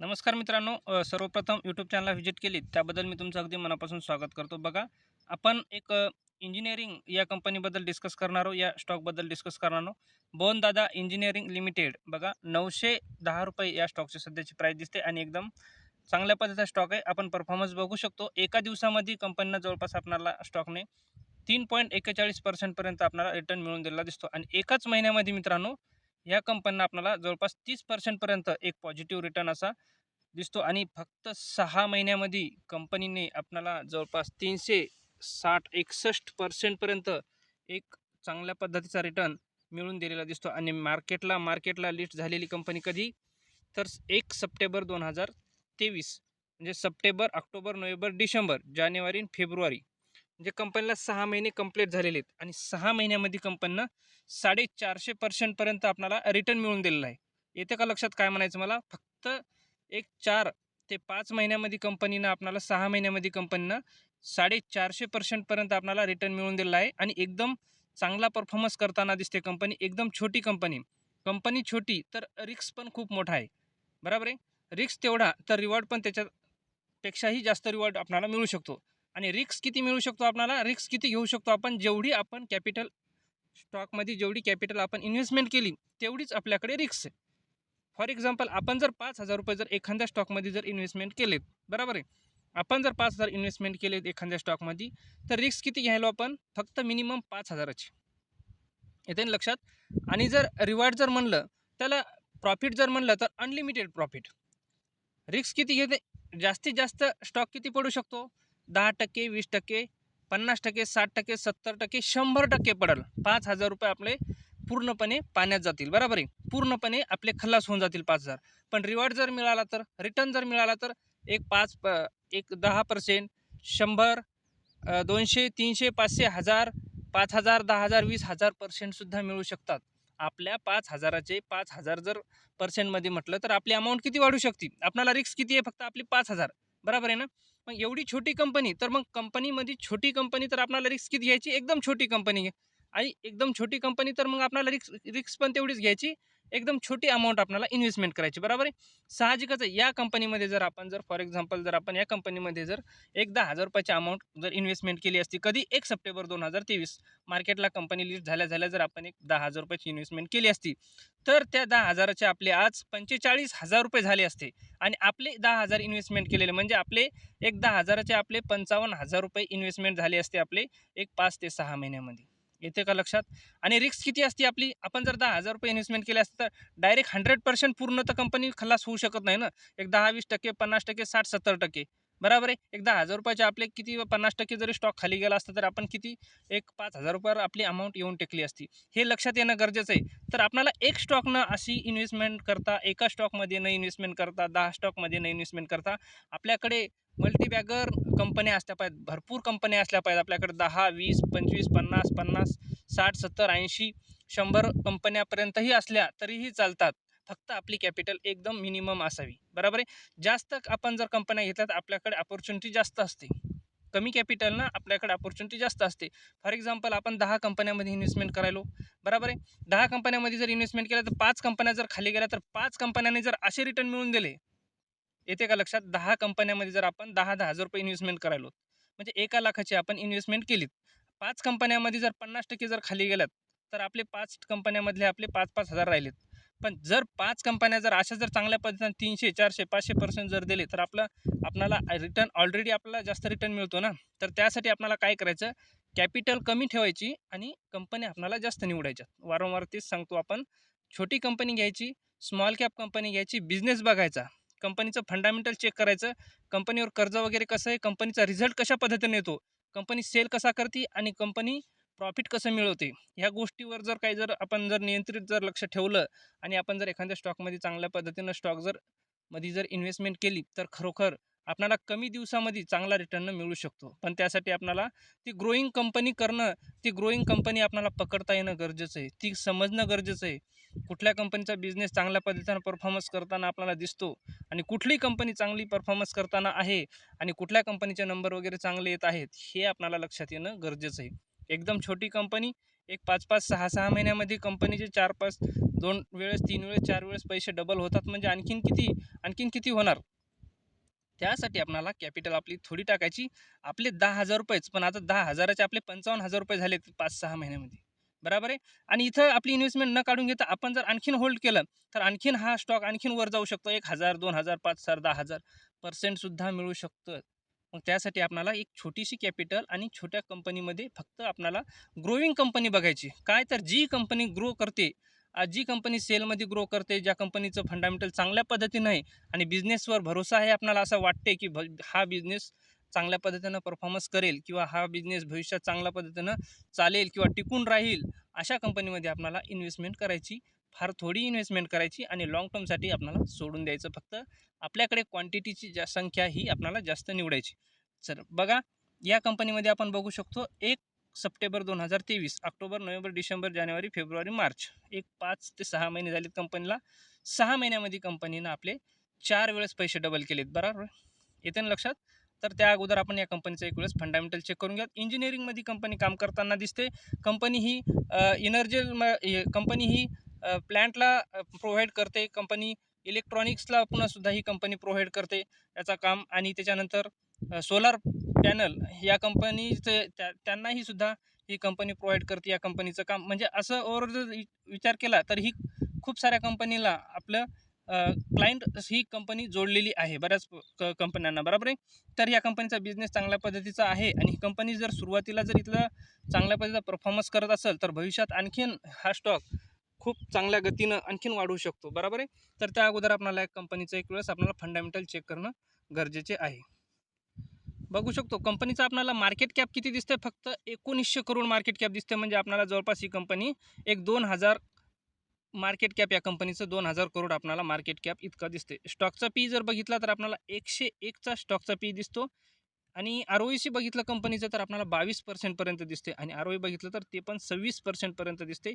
नमस्कार मित्रांनो सर्वप्रथम यूट्यूब चॅनलला व्हिजिट केली त्याबद्दल मी तुमचं अगदी मनापासून स्वागत करतो. बघा आपण एक इंजिनिअरिंग या कंपनीबद्दल डिस्कस करणार आहोत या स्टॉकबद्दल डिस्कस करणार आहोत. बोन दादा इंजिनिअरिंग लिमिटेड बघा नऊशे दहा रुपये या स्टॉकची सध्याची प्राईस दिसते आणि एकदम चांगल्या पद्धतीचा स्टॉक आहे. आपण परफॉर्मन्स बघू शकतो. एका दिवसामध्ये कंपनीनं जवळपास आपणाला स्टॉकने तीन पॉईंट एक्केचाळीस पर्सेंटपर्यंत आपल्याला रिटर्न मिळून दिलेला दिसतो. आणि एकाच महिन्यामध्ये मित्रांनो या कंपनीनं आपल्याला जवळपास तीस पर्सेंटपर्यंत एक पॉझिटिव्ह रिटर्न असा दिसतो आणि फक्त सहा महिन्यामध्ये कंपनीने आपल्याला जवळपास तीनशे साठ एकसष्ट पर्सेंटपर्यंत एक चांगल्या पद्धतीचा रिटर्न मिळून दिलेला दिसतो. आणि मार्केटला मार्केटला लिस्ट झालेली कंपनी कधी? तर एक सप्टेंबर दोन हजार तेवीस म्हणजे सप्टेंबर ऑक्टोबर नोव्हेंबर डिसेंबर जानेवारी आणि फेब्रुवारी. म्हणजे कंपनीला सहा महिने कंप्लीट झालेले आहेत. आणि सहा महिन्यामध्ये कंपनीनं साडेचारशे पर्सेंटपर्यंत आपणाला रिटर्न मिळून दिलेला आहे. येते का लक्षात काय म्हणायचं मला? फक्त एक चार ते पाच महिन्यामध्ये कंपनीनं आपणाला सहा महिन्यामध्ये कंपनीनं साडेचारशे पर्सेंटपर्यंत आपणाला रिटर्न मिळून दिलेला आहे. आणि एकदम चांगला परफॉर्मन्स करताना दिसते कंपनी. एकदम छोटी कंपनी. कंपनी छोटी तर रिक्स पण खूप मोठा आहे. बरोबर आहे? रिक्स तेवढा तर रिवॉर्ड पण त्याच्यापेक्षाही जास्त रिवॉर्ड आपल्याला मिळू शकतो. आणि रिक्स किती मिळू शकतो आपल्याला रिक्स किती घेऊ शकतो आपण? जेवढी आपण कॅपिटल स्टॉकमध्ये जेवढी कॅपिटल आपण इन्व्हेस्टमेंट केली तेवढीच आपल्याकडे रिक्स आहे. फॉर एक्झाम्पल आपण जर पाच हजार रुपये जर एखाद्या स्टॉकमध्ये जर इन्व्हेस्टमेंट केलेत बरोबर आहे? आपण जर पाच हजार इन्व्हेस्टमेंट केलेत एखाद्या स्टॉकमध्ये तर रिस्क किती घ्यायलो आपण? फक्त मिनिमम पाच हजाराची. येते लक्षात? आणि जर रिवॉर्ड जर म्हणलं त्याला प्रॉफिट जर म्हणलं तर अनलिमिटेड प्रॉफिट. रिस्क किती घेते? जास्तीत जास्त स्टॉक किती पडू शकतो? दहा टक्के वीस टक्के पन्नास टक्के साठ टक्के सत्तर टक्के शंभर टक्के पडेल. पाच हजार रुपये आपले पूर्णपणे पाण्यात जातील बरोबर आहे? पूर्णपणे आपले खल्लास होऊन जातील पाच हजार. पण रिवॉर्ड जर मिळाला तर रिटर्न जर मिळाला तर एक पाच प एक दहा पर्सेंट शंभर दोनशे तीनशे पाचशे हजार पाच हजार दहा हजार वीस हजार पर्सेंटसुद्धा मिळू शकतात. आपल्या पाच हजाराचे पाच हजार जर पर्सेंटमध्ये म्हटलं तर आपली अमाऊंट किती वाढू शकते? आपल्याला रिस्क किती आहे? फक्त आपली पाच हजार. बरोबर आहे ना? मग एवढी छोटी कंपनी तर मग कंपनीमध्ये छोटी कंपनी तर आपल्याला रिस्क किती घ्यायची? एकदम छोटी कंपनी आणि एकदम छोटी कंपनी तर मग आपल्याला रिक्स रिक्स पण तेवढीच घ्यायची. एकदम छोटी अमाऊंट आपल्याला इन्व्हेस्टमेंट करायची बरोबर आहे? साहजिकच या कंपनीमध्ये जर आपण जर फॉर एक्झाम्पल जर आपण या कंपनीमध्ये जर एक दहा हजार रुपयाची अमाऊंट जर इन्व्हेस्टमेंट केली असती कधी एक सप्टेंबर दोन हजार तेवीस मार्केटला कंपनी लिस्ट झाल्या झाल्या जर आपण एक दहा हजार रुपयाची इन्व्हेस्टमेंट केली असती तर त्या दहा हजाराचे आपले आज पंचेचाळीस हजार रुपये झाले असते. आणि आपले दहा हजार इन्व्हेस्टमेंट केलेले म्हणजे आपले एक दहा हजाराचे आपले पंचावन्न हजार रुपये इन्व्हेस्टमेंट झाले असते आपले एक पाच ते सहा महिन्यामध्ये. येते का लक्षात? आणि रिस्क किती असते आपली? आपण जर दहा हजार रुपये इन्व्हेस्टमेंट केले असते तर डायरेक्ट हंड्रेड पर्सेंट पूर्ण तर कंपनी खलास होऊ शकत नाही ना? एक दहा वीस टक्के पन्नास टक्के साठ सत्तर टक्के. बरोबर आहे. एक दहा हजार रुपयाचे आपले किती पन्नास टक्के जरी स्टॉक खाली गेला असता तर आपण किती? एक पाच हजार रुपयावर आपली अमाऊंट येऊन टेकली असती. हे लक्षात येणं गरजेचं आहे. तर आपल्याला एक स्टॉकनं अशी इन्व्हेस्टमेंट करता एका स्टॉकमध्ये न इन्व्हेस्टमेंट करता दहा स्टॉकमध्ये न इन्व्हेस्टमेंट करता आपल्याकडे मल्टीबॅगर कंपन्या असल्या पाहिजेत भरपूर कंपन्या असल्या पाहिजेत. आपल्याकडे दहा वीस पंचवीस पन्नास पन्नास साठ सत्तर ऐंशी शंभर कंपन्यापर्यंतही असल्या तरीही चालतात. फक्त आपली कॅपिटल एकदम मिनिमम असावी. बरोबर आहे? जास्त आपण जर कंपन्या घेतल्या तर आपल्याकडे अपॉर्च्युनिटी जास्त असते. कमी कॅपिटल ना आपल्याकडे अपॉर्च्युनिटी जास्त असते. फॉर एक्झाम्पल आपण दहा कंपन्यामध्ये इन्व्हेस्टमेंट करायलो. बरोबर आहे? दहा कंपन्यामध्ये जर इन्व्हेस्टमेंट केलं तर पाच कंपन्या जर खाली गेल्या तर पाच कंपन्यांनी जर असे रिटर्न मिळून दिले येते का लक्षात? दहा कंपन्यामध्ये जर आपण दहा दहा हजार रुपये इन्व्हेस्टमेंट करायलो. म्हणजे एका लाखाची आपण इन्व्हेस्टमेंट केलीत. पाच कंपन्यामध्ये जर पन्नास टक्के जर खाली गेल्यात तर आपले पाच कंपन्यामधले आपले पाच पाच हजार राहिलेत. पण जर पाच कंपन्या जर अशा जर चांगल्या पद्धतीने तीनशे चारशे पाचशे पर्सेंट जर दिले तर आपलं आपणाला रिटर्न ऑलरेडी आपल्याला जास्त रिटर्न मिळतो ना? तर त्यासाठी आपल्याला काय करायचं? कॅपिटल कमी ठेवायची आणि कंपन्या आपल्याला जास्त निवडायच्या वारंवार तेच सांगतो आपण. छोटी कंपनी घ्यायची स्मॉल कॅप कंपनी घ्यायची बिझनेस बघायचा. कंपनीचं फंडामेंटल चेक करायचं. कंपनीवर कर्ज वगैरे कसं आहे? कंपनीचा रिझल्ट कशा पद्धतीने येतो? कंपनी सेल कसा करते? आणि कंपनी प्रॉफिट कसं मिळवते? ह्या गोष्टीवर जर काही जर आपण जर नियंत्रित जर लक्ष ठेवलं आणि आपण जर एखाद्या स्टॉकमध्ये चांगल्या पद्धतीनं स्टॉक जर मध्ये जर इन्व्हेस्टमेंट केली तर खरोखर आपल्याला कमी दिवसामध्ये चांगला रिटर्न मिळू शकतो. पण त्यासाठी आपल्याला ती ग्रोईंग कंपनी करणं ती ग्रोईंग कंपनी आपणाला पकडता येणं गरजेचं आहे. ती समजणं गरजेचं आहे. कुठल्या कंपनीचा बिझनेस चांगल्या पद्धतीनं परफॉर्मन्स करताना आपल्याला दिसतो आणि कुठली कंपनी चांगली परफॉर्मन्स करताना आहे आणि कुठल्या कंपनीचे नंबर वगैरे चांगले येत आहेत हे आपल्याला लक्षात येणं गरजेचं आहे. एकदम छोटी कंपनी एक पाच पाच सहा सहा महिन्यामध्ये कंपनीचे चार पाच दोन वेळेस तीन वेळेस चार वेळेस पैसे डबल होतात. म्हणजे आणखीन किती आणखीन किती होणार? त्यासाठी आपणाला कॅपिटल आपली थोडी टाकायची. आपले दहा हजार रुपयेच पण आता दहा हजाराचे आपले पंचावन्न हजार रुपये झाले पाच सहा महिन्यामध्ये. बरोबर आहे? आणि इथं आपली इन्व्हेस्टमेंट न काढून घेता आपण जर आणखीन होल्ड केलं तर आणखीन हा स्टॉक आणखीन वर जाऊ शकतो. एक हजार दोन हजार पाच हजार दहा हजार पर्सेंटसुद्धा मिळू शकतं. मग त्यासाठी आपणाला एक छोटीशी कॅपिटल आणि छोट्या कंपनीमध्ये फक्त आपणाला ग्रोविंग कंपनी बघायची. काय तर जी कंपनी ग्रो करते जी कंपनी सेलमध्ये ग्रो करते ज्या कंपनीचं फंडामेंटल चांगल्या पद्धतीनं आहे आणि बिझनेसवर भरोसा आहे आपल्याला असं वाटते की भ हा बिझनेस चांगल्या पद्धतीनं परफॉर्मन्स करेल किंवा हा बिझनेस भविष्यात चांगल्या पद्धतीनं चालेल किंवा टिकून राहील अशा कंपनीमध्ये आपणाला इन्व्हेस्टमेंट करायची फार थोडी इन्व्हेस्टमेंट करायची आणि लाँग टर्मसाठी आपल्याला सोडून द्यायचं. फक्त आपल्याकडे क्वांटिटीची जा संख्या ही आपल्याला जास्त निवडायची. सर बघा या कंपनीमध्ये आपण बघू शकतो एक सप्टेंबर दोन हजार तेवीस ऑक्टोबर नोव्हेंबर डिसेंबर जानेवारी फेब्रुवारी मार्च. एक पाच ते सहा महिने झालेत कंपनीला सहा महिन्यामध्ये कंपनीनं आपले चार वेळेस पैसे डबल केलेत. बरोबर? येते ना लक्षात? तर त्या अगोदर आपण या कंपनीचा एक वेळेस फंडामेंटल चेक करून घ्या इंजिनिअरिंगमध्ये कंपनी काम करताना दिसते. कंपनी ही इनर्जी कंपनी ही प्लॅन्टला प्रोव्हाइड करते. कंपनी इलेक्ट्रॉनिक्सला पुन्हा सुद्धा ही कंपनी प्रोव्हाइड करते याचा काम. आणि त्याच्यानंतर सोलार पॅनल या कंपनीचे त्या त्यांनाही सुद्धा ही कंपनी प्रोव्हाइड करते या कंपनीचं काम. म्हणजे असं ओव्हर जर विचार केला तर ही खूप साऱ्या कंपनीला आपलं क्लायंट ही कंपनी जोडलेली आहे बऱ्याच क कंपन्यांना. बरोबर आहे? तर या कंपनीचा बिझनेस चांगल्या पद्धतीचा आहे. आणि ही कंपनी जर सुरुवातीला जर इथलं चांगल्या पद्धतीचा परफॉर्मन्स करत असेल तर भविष्यात आणखीन हा स्टॉक खूप चांगल्या गतीनं आणखीन वाढवू शकतो. बरोबर आहे? तर त्या अगोदर आपल्याला एक कंपनीचं एक वेळेस आपल्याला फंडामेंटल चेक करणं गरजेचे आहे. बघू शकतो कंपनीचं आपल्याला मार्केट कॅप किती दिसते फक्त एकोणीसशे करोड मार्केट कॅप दिसते म्हणजे आपल्याला जवळपास ही कंपनी एक दोन हजार मार्केट कॅप या कंपनीचं दोन हजार करोड आपल्याला मार्केट कॅप इतका दिसते स्टॉकचा पी जर बघितला तर आपल्याला एकशे एकचा स्टॉकचा पी दिसतो. आणि आर ओ सी बघितलं कंपनीचं तर आपल्याला बावीस पर्सेंटपर्यंत दिसते आणि आर ओ बघितलं तर ते पण सव्वीस पर्सेंटपर्यंत दिसते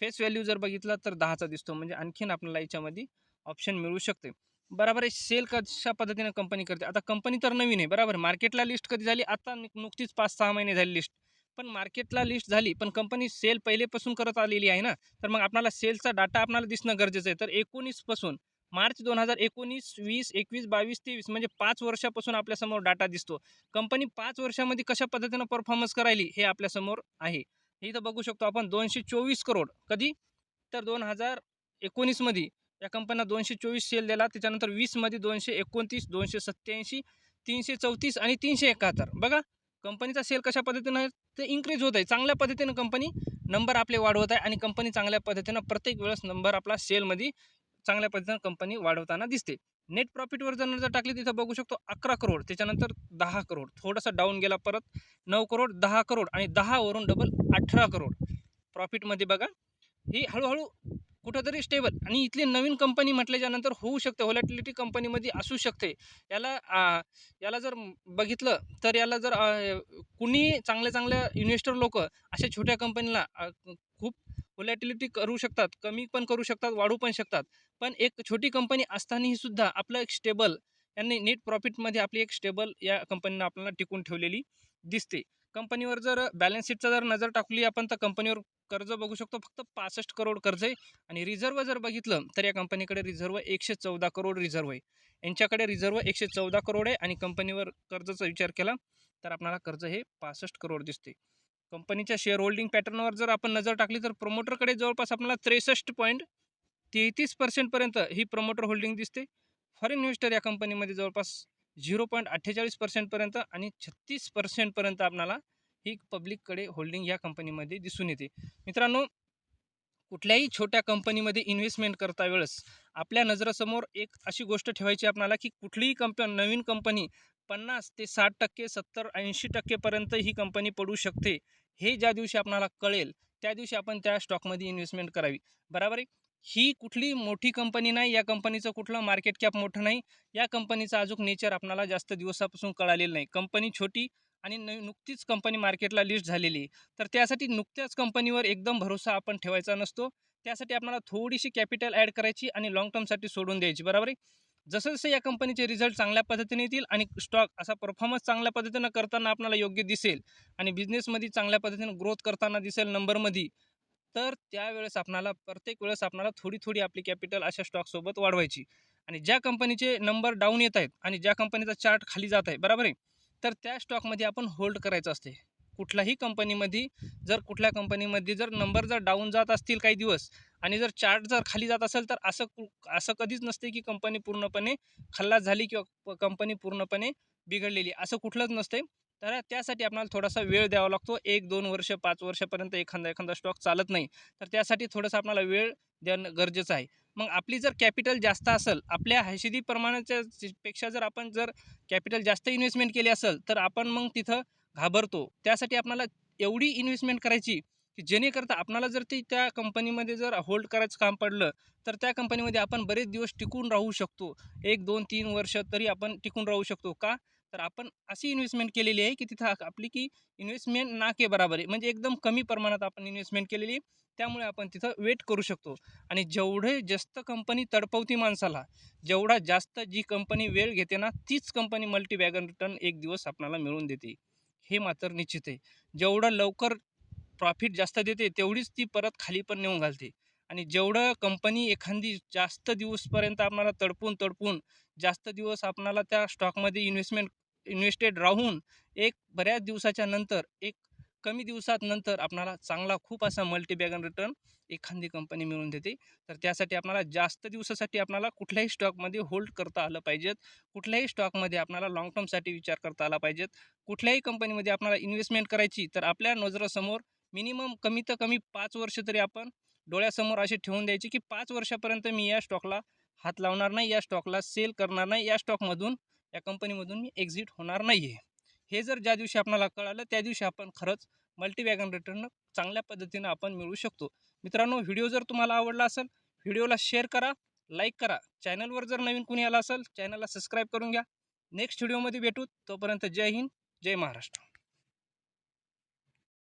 फेस व्हॅल्यू जर बघितला तर दहाचा दिसतो. म्हणजे आणखीन आपल्याला याच्यामध्ये ऑप्शन मिळू शकते. बरोबर आहे सेल कशा पद्धतीने कंपनी करते? आता कंपनी तर नवीन आहे बरोबर? मार्केटला लिस्ट कधी झाली? आता नुकतीच पाच सहा महिने झाली लिस्ट पण मार्केटला लिस्ट झाली पण कंपनी सेल पहिलेपासून करत आलेली आहे ना? तर मग आपल्याला सेलचा डाटा आपल्याला दिसणं गरजेचं आहे. तर एकोणीसपासून मार्च दोन हजार एकोणीस वीस एकवीस बावीस तेवीस म्हणजे पाच वर्षापासून आपल्यासमोर डाटा दिसतो. कंपनी पाच वर्षामध्ये कशा पद्धतीनं परफॉर्मन्स करायली हे आपल्यासमोर आहे. इथं बघू शकतो आपण दोनशे चोवीस करोड. कधी? तर दोन हजार एकोणीसमध्ये या कंपनीला दोनशे चोवीस सेल दिला. त्याच्यानंतर वीसमध्ये दोनशे एकोणतीस दोनशे सत्त्याऐंशी तीनशे चौतीस आणि तीनशे एकाहत्तर. बघा कंपनीचा सेल कशा पद्धतीनं आहे? ते इन्क्रीज होत आहे. चांगल्या पद्धतीनं कंपनी नंबर आपले वाढवत आहे आणि कंपनी चांगल्या पद्धतीनं प्रत्येक वेळेस नंबर आपला सेलमध्ये चांगल्या पद्धतीनं कंपनी वाढवताना दिसते. नेट प्रॉफिटवर जर नजर टाकली तिथं बघू शकतो अकरा करोड त्याच्यानंतर दहा करोड थोडासा डाऊन गेला परत नऊ करोड दहा करोड आणि दहावरून डबल अठरा करोड प्रॉफिटमध्ये बघा ही हळूहळू कुठंतरी स्टेबल आणि इथली नवीन कंपनी म्हटल्याच्यानंतर होऊ शकते व्हॉलॅटिलिटी कंपनीमध्ये असू शकते. याला आ, याला जर बघितलं तर याला जर कुणी चांगल्या चांगल्या इन्व्हेस्टर लोक अशा छोट्या कंपनीला व्हॉलॅटिलिटी करू शकतात कमी पण करू शकतात वाढू पण शकतात. पण एक छोटी कंपनी असतानाही सुद्धा आपलं एक स्टेबल यांनी नेट प्रॉफिटमध्ये आपली एक स्टेबल या कंपनीनं आपल्याला टिकून ठेवलेली दिसते. कंपनीवर जर बॅलन्स शीटचा जर नजर टाकली आपण तर कंपनीवर कर्ज बघू शकतो फक्त पासष्ट करोड कर्ज आहे. आणि रिझर्व जर बघितलं तर या कंपनीकडे रिझर्व एकशे चौदा करोड रिझर्व आहे. यांच्याकडे रिझर्व एकशे चौदा करोड आहे आणि कंपनीवर कर्जाचा विचार केला तर आपल्याला कर्ज हे पासष्ट करोड दिसते. कंपनीच्या शेअर होल्डिंग पॅटर्नवर जर आपण नजर टाकली तर प्रमोटरकडे जवळपास आपल्याला त्रेसष्ट पॉईंट तेहतीस पर्सेंटपर्यंत ही प्रमोटर होल्डिंग दिसते. फॉरेन इन्व्हेस्टर या कंपनीमध्ये जवळपास झिरो पॉईंट अठ्ठेचाळीस पर्सेंटपर्यंत आणि छत्तीस पर्सेंटपर्यंत आपणाला ही पब्लिककडे होल्डिंग या कंपनीमध्ये दिसून येते. मित्रांनो कुठल्याही छोट्या कंपनीमध्ये इन्व्हेस्टमेंट करता वेळेस आपल्या नजरासमोर एक अशी गोष्ट ठेवायची आपणाला की कुठलीही कंप नवीन कंपनी पन्नास ते साठ टक्के सत्तर ऐंशी टक्केपर्यंत ही कंपनी पडू शकते हे ज्या दिवशी आपणाला कळेल त्या दिवशी आपण त्या स्टॉकमध्ये इन्व्हेस्टमेंट करावी. बरोबर आहे? ही कुठली मोठी कंपनी नाही या कंपनीचं कुठलं मार्केट कॅप मोठं नाही या कंपनीचं अजून नेचर आपणाला जास्त दिवसापासून कळालेलं नाही. कंपनी छोटी आणि न नुकतीच कंपनी मार्केटला लिस्ट झालेली तर त्यासाठी नुकत्याच कंपनीवर एकदम भरोसा आपण ठेवायचा नसतो. त्यासाठी आपल्याला थोडीशी कॅपिटल ॲड करायची आणि लॉंग टर्मसाठी सोडून द्यायची. बरोबर आहे? जसं जसं या कंपनीचे रिझल्ट चांगल्या पद्धतीने येतील आणि स्टॉक असा परफॉर्मन्स चांगल्या पद्धतीनं करताना आपल्याला योग्य दिसेल आणि बिझनेसमध्ये चांगल्या पद्धतीनं ग्रोथ करताना दिसेल नंबरमध्ये तर त्यावेळेस आपणाला प्रत्येक वेळेस आपणाला थोडी थोडी आपली कॅपिटल अशा स्टॉकसोबत वाढवायची. आणि ज्या कंपनीचे नंबर डाऊन येत आहेत आणि ज्या कंपनीचा चार्ट खाली जात आहे बरोबर आहे? तर त्या स्टॉकमध्ये आपण होल्ड करायचं असते. कुठल्याही कंपनीमध्ये जर कुठल्या कंपनीमध्ये जर नंबर जर डाऊन जात असतील काही दिवस आणि जर चार्ट जर खाली जात असेल तर असं कु- असं कधीच नसते की कंपनी पूर्णपणे खल्लास झाली किंवा कंपनी पूर्णपणे बिघडलेली. असं कुठलंच नसते तर त्यासाठी आपल्याला थोडासा वेळ द्यावा लागतो. एक दोन वर्ष पाच वर्षापर्यंत एखादा एखादा स्टॉक चालत नाही. तर त्यासाठी थोडंसं आपल्याला वेळ देणं गरजेचं आहे. मग आपली जर कॅपिटल जास्त असेल आपल्या हैशिदी प्रमाणाच्या पेक्षा जर आपण जर कॅपिटल जास्त इन्व्हेस्टमेंट केली असेल तर आपण मग तिथं घाबरतो. त्यासाठी आपणाला एवढी इन्व्हेस्टमेंट करायची की जेणेकरता आपणाला जर ती त्या कंपनीमध्ये जर होल्ड करायचं काम पडलं तर त्या कंपनीमध्ये आपण बरेच दिवस टिकून राहू शकतो. एक दोन तीन वर्ष तरी आपण टिकून राहू शकतो. का? तर आपण अशी इन्व्हेस्टमेंट केलेली आहे की तिथं आपली की इन्व्हेस्टमेंट ना के बराबर आहे. म्हणजे एकदम कमी प्रमाणात आपण इन्व्हेस्टमेंट केलेली आहे. त्यामुळे आपण तिथं वेट करू शकतो. आणि जेवढे जास्त कंपनी तडपवती माणसाला जेवढा जास्त जी कंपनी वेळ घेते ना तीच कंपनी मल्टीवॅगन रिटर्न एक दिवस आपणाला मिळवून देते. हे मात्र निश्चित आहे. जेवढं लवकर प्रॉफिट जास्त देते तेवढीच ती परत खाली पण नेऊन घालते. आणि जेवढं कंपनी एखादी जास्त दिवसपर्यंत आपणाला तडपून तडपून जास्त दिवस आपणाला त्या स्टॉकमध्ये इन्व्हेस्टमेंट इन्व्हेस्टेड राहून एक बऱ्याच दिवसाच्या नंतर एक कमी दिवसात नंतर आपणाला चांगला खूप असा मल्टीबॅगन रिटर्न एखादी कंपनी मिळून देते. तर त्यासाठी आपणाला जास्त दिवसासाठी आपणाला कुठल्याही स्टॉकमध्ये होल्ड करता आलं पाहिजेत. कुठल्याही स्टॉकमध्ये आपणाला लाँग टर्मसाठी विचार करता आला पाहिजेत. कुठल्याही कंपनीमध्ये आपणाला इन्व्हेस्टमेंट करायची तर आपल्या नजरासमोर मिनिमम कमी तर कमी पाच वर्ष तरी आपण डोळ्यासमोर असे ठेवून द्यायचे की पाच वर्षापर्यंत मी या स्टॉकला हात लावणार नाही या स्टॉकला सेल करणार नाही या स्टॉकमधून या कंपनीमधून मी एक्झिट होणार नाही आहे हे जर ज्या दिवशी आपणाला कळालं त्या दिवशी आपण खरंच मल्टीवॅगन रिटर्न चांगल्या पद्धतीनं आपण मिळवू शकतो. मित्रांनो व्हिडिओ जर तुम्हाला आवडला असेल व्हिडिओला शेअर करा लाईक करा. चॅनलवर जर नवीन कोणी आला असेल चॅनलला सबस्क्राईब करून घ्या. नेक्स्ट व्हिडिओमध्ये भेटू. तोपर्यंत जय हिंद जय महाराष्ट्र.